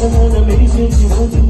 పాదమున మెరిసే శివుని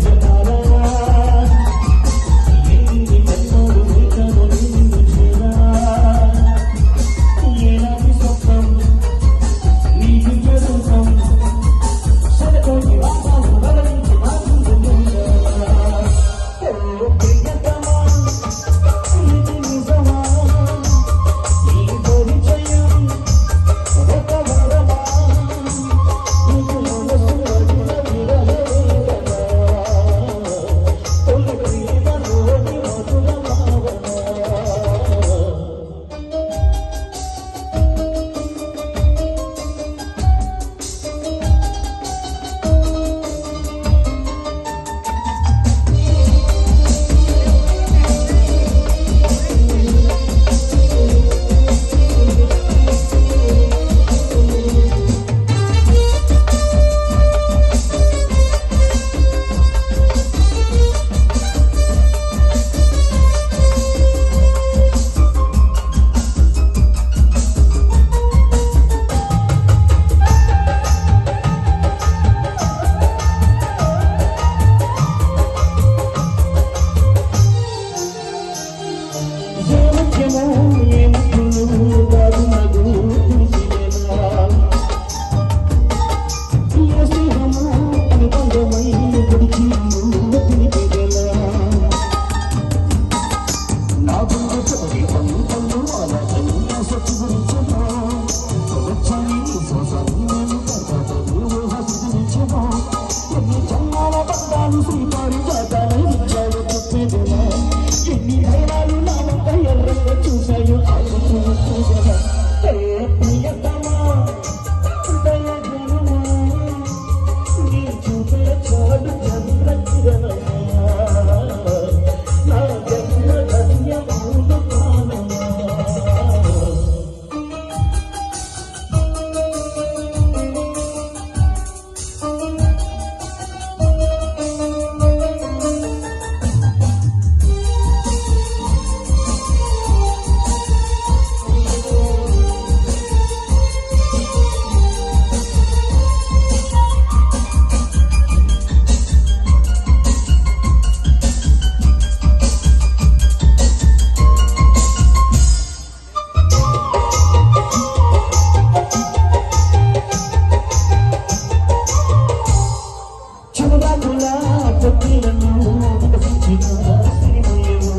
నన్ను వికసించిన సిరిమయ్యవు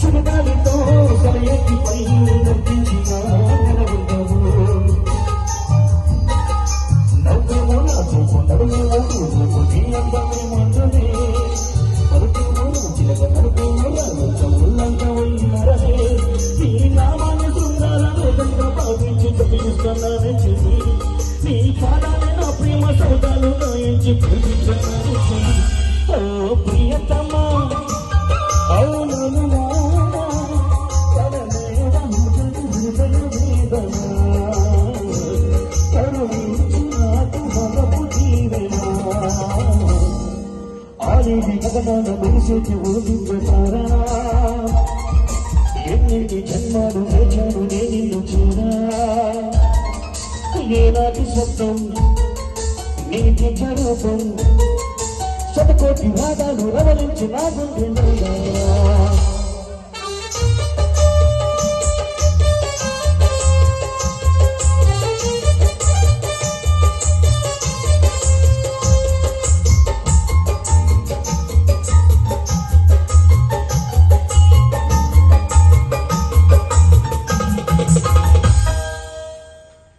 చుమగాలితో సమయక్కిపై నర్తించిన నెలవుండవు నవ్వుము నా చూపు నీ అందమే మందునే పలుకుము చిలక నడుపుము రాజంత ఉన్నంత ఉన్నరనే నీ నామాన్ని సుందర వేదంగా భావించి నీ పాదాలే ప్రేమ సౌదాలు గాయించి పూజించాను ఓ ప్రియతమా అవును ఆలేది గగనాన మెరిసేటి ఊహించతారా ఎన్నింటి జన్మాలు వేచాను చూడా ఏనాటి శబ్దం నీటి జరూపం శతకోటి వాదాలు రవలించి నా గుండె